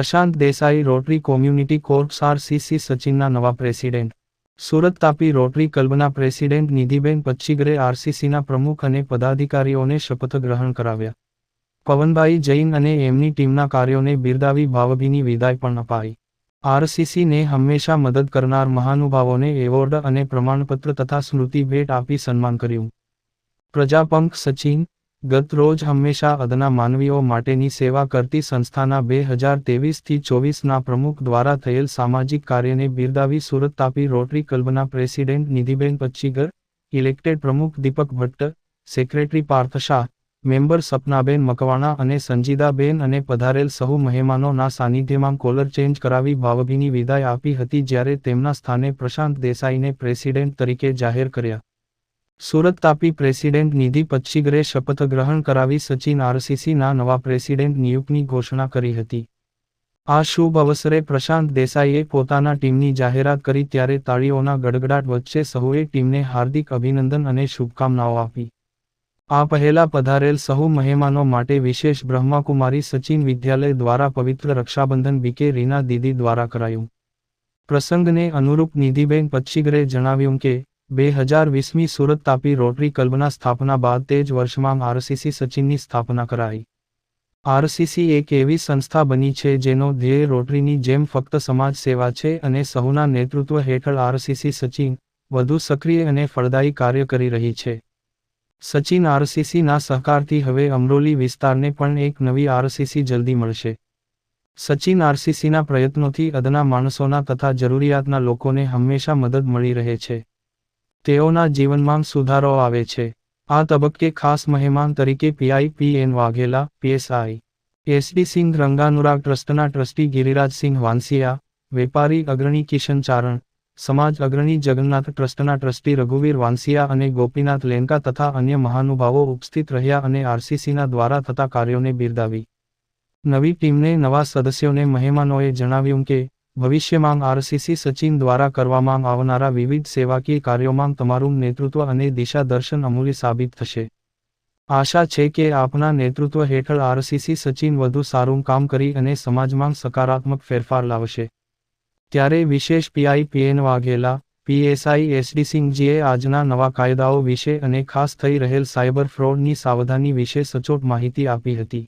Prashant Desai, Rotary Community Corps RCC સચિનના નવા president. Surat Tapi, Rotary ક્લબના president Nidhiben પચ્છીગરે આરસીસીના પ્રમુખ અને પદાધિકારીઓને શપથ ગ્રહણ કરાવ્યા. પવનભાઈ જૈન અને એમની ટીમના કાર્યોને બિરદાવી ભાવભીની વિદાય પણ અપાઈ. આરસીસીને હંમેશા મદદ કરનાર મહાનુભાવોને એવોર્ડ અને પ્રમાણપત્ર તથા સ્મૃતિ ભેટ આપી સન્માન કર્યું. પ્રજાપંખ સચિન ગત રોજ હંમેશા અદના માનવીઓ માટેની સેવા કરતી સંસ્થાના બે હજાર તેવીસથી ચોવીસના પ્રમુખ દ્વારા થયેલ સામાજિક કાર્યને બિરદાવી સુરત તાપી રોટરી ક્લબના પ્રેસિડેન્ટ નિધિબેન પચ્ચીગર ઇલેક્ટેડ પ્રમુખ દીપક ભટ્ટ, સેક્રેટરી પાર્થ શાહ, મેમ્બર સપનાબેન મકવાણા અને સંજીદાબેન અને પધારેલ સહુ મહેમાનોના સાનિધ્યમાં કોલર ચેન્જ કરાવી ભાવભીની વિદાય આપી હતી જ્યારે તેમના સ્થાને પ્રશાંત દેસાઈને પ્રેસિડેન્ટ તરીકે જાહેર કર્યા. સુરત તાપી પ્રેસિડેન્ટ નિધિ પચ્છીગરે શપથ ગ્રહણ કરાવી સચિન આરસીસીના નવા પ્રેસિડેન્ટ નિયુક્તની ઘોષણા કરી હતી. આ શુભ અવસરે પ્રશાંત દેસાઈએ પોતાના ટીમની જાહેરાત કરી ત્યારે તાળીઓના ગડગડાટ વચ્ચે સહુએ ટીમને હાર્દિક અભિનંદન અને શુભકામનાઓ આપી. આ પહેલા પધારેલ સહુ મહેમાનો માટે વિશેષ બ્રહ્માકુમારી સચિન વિદ્યાલય દ્વારા પવિત્ર રક્ષાબંધન બીકે રીના દીદી દ્વારા કરાયું. પ્રસંગને અનુરૂપ નિધિબેન પચ્છીગરે જણાવ્યું કે બે હજાર વીસમી સુરત તાપી રોટરી ક્લબના સ્થાપના બાદ તે જ વર્ષમાં આરસીસી સચિનની સ્થાપના કરાઈ. આરસીસી એક એવી સંસ્થા બની છે જેનો ધ્યેય રોટરીની જેમ ફક્ત સમાજ સેવા છે અને સહુના નેતૃત્વ હેઠળ આરસીસી સચિન વધુ સક્રિય અને ફળદાયી કાર્ય કરી રહી છે. સચિન આરસીસીના સહકારથી હવે અમરોલી વિસ્તારને પણ એક નવી આરસીસી જલ્દી મળશે. સચિન આરસીસીના પ્રયત્નોથી અદના માણસોના તથા જરૂરિયાતના લોકોને હંમેશા મદદ મળી રહે છે. તેઓના જીવનમાં સુધારો આવે છે. આ તબક્કે ખાસ મહેમાન તરીકે PI PN Vaghela PSI SD Singh Ranganurag ટ્રસ્ટના ટ્રસ્ટી ગિરિરાજસિંહ વાંસિયા, વેપારી અગ્રણી કિશન ચારણ, સમાજ અગ્રણી જગન્નાથ ટ્રસ્ટના ટ્રસ્ટી રઘુવીર વાંસિયા અને ગોપીનાથ લેન્કા તથા અન્ય મહાનુભાવો ઉપસ્થિત રહ્યા અને આરસીસીના દ્વારા થતા કાર્યોને બિરદાવી. નવી ટીમને નવા સદસ્યોને મહેમાનોએ જણાવ્યું કે ભવિષ્યમાં આરસીસી સચિન દ્વારા કરવામાં આવનારા વિવિધ સેવાકીય કાર્યોમાં તમારું નેતૃત્વ અને દિશા દર્શન અમૂલ્ય સાબિત થશે. આશા છે કે આપના નેતૃત્વ હેઠળ આરસીસી સચિન વધુ સારું કામ કરી અને સમાજમાં સકારાત્મક ફેરફાર લાવશે. ત્યારે વિશેષ PI PN Vaghela, PSI SD સિંઘજીએ આજના નવા કાયદાઓ વિશે અને ખાસ થઈ રહેલ સાયબર ફ્રોડની સાવધાની વિશે સચોટ માહિતી આપી હતી.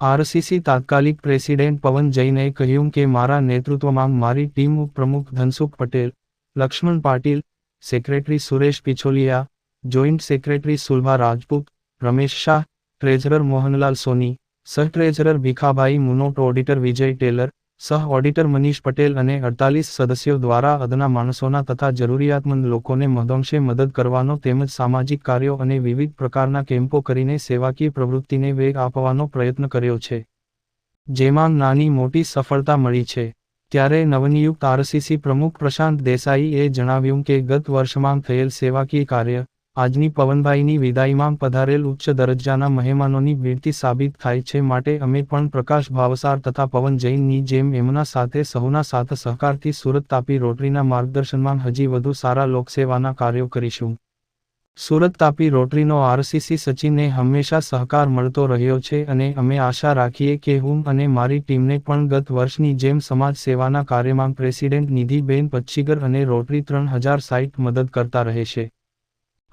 આરસીસી તાત્કાલિક પ્રેસિડેન્ટ પવન જૈને કહ્યું કે મારા નેતૃત્વમાં મારી ટીમ ઉપપ્રમુખ Dhansukh Patel, Laxman Patil, secretary Suresh Pichholiya, joint secretary Sulabha Rajput, Ramesh Shah, treasurer Mohanlal Soni સહ ટ્રેઝરર ભીખાભાઈ મુનોટ, ઓડિટર વિજય ટેલર સહ ઓડિટર મનીષ પટેલ અને અડતાલીસ સદસ્યો દ્વારા અદના માણસોના તથા જરૂરિયાતમંદ લોકોને મહદઅંશે મદદ કરવાનો તેમજ સામાજિક કાર્યો અને વિવિધ પ્રકારના કેમ્પો કરીને સેવાકીય પ્રવૃત્તિને વેગ આપવાનો પ્રયત્ન કર્યો છે. જેમાં નાની મોટી સફળતા મળી છે. ત્યારે નવનિયુક્ત આરસીસી પ્રમુખ પ્રશાંત દેસાઈએ જણાવ્યું કે ગત વર્ષમાં થયેલ સેવાકીય કાર્ય આજની પવનભાઈની વિદાયમાં પધારેલ ઉચ્ચ દરજ્જાના મહેમાનોની વીરતી સાબિત થાય છે માટે અમે પણ પ્રકાશ ભાવસાર તથા પવન જૈનની જેમ એમના સાથે સહુના સાથ સહકારથી સુરત તાપી રોટરીના માર્ગદર્શનમાં હજી વધુ સારા લોકસેવાના કાર્યો કરીશું. સુરત તાપી રોટરીનો આરસીસી સચિનને હંમેશા સહકાર મળતો રહ્યો છે અને અમે આશા રાખીએ કે હું અને મારી ટીમને પણ ગત વર્ષની જેમ સમાજ સેવાના કાર્યમાં પ્રેસિડેન્ટ નિધિબેન પચ્છીગર અને રોટરી ત્રણ હજાર સાઇટ મદદ કરતા રહેશે.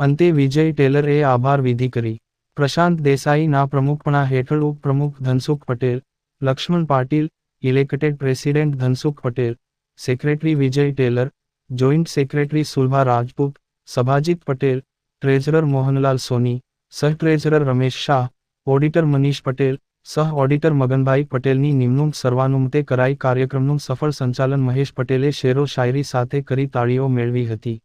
અંતે વિજય ટેલરે આભાર વિધિ કરી. પ્રશાંત દેસાઈના પ્રમુખપણા હેઠળ ઉપપ્રમુખ Dhansukh Patel, Laxman Patil, elected president Dhansukh Patel, secretary Vijay Tailor, joint secretary Sulabha Rajput, Sabhajit Patel, treasurer Mohanlal Soni, સહ ટ્રેઝરર રમેશ શાહ, ઓડિટર મનીષ પટેલ, સહ ઓડિટર મગનભાઈ પટેલની નિમણૂક સર્વાનુમતે કરાઈ કાર્યક્રમનું સફળ સંચાલન મહેશ પટેલે શેરો શાયરી સાથે કરી તાળીઓ મેળવી હતી.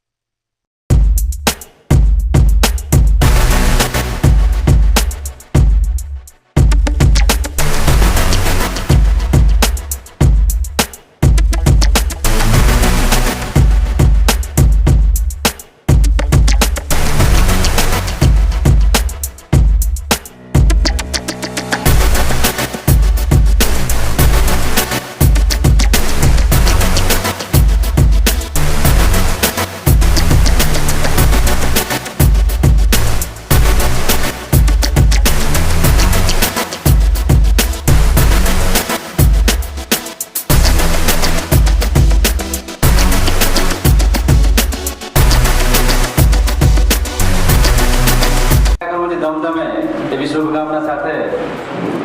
સાથે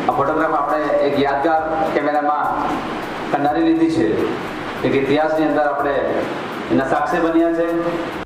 આ ફોટોગ્રાફ આપણે એક યાદગાર કેમેરામાં કંડારી લીધી છે. એક ઇતિહાસની અંદર આપણે એના સાક્ષી બન્યા છે.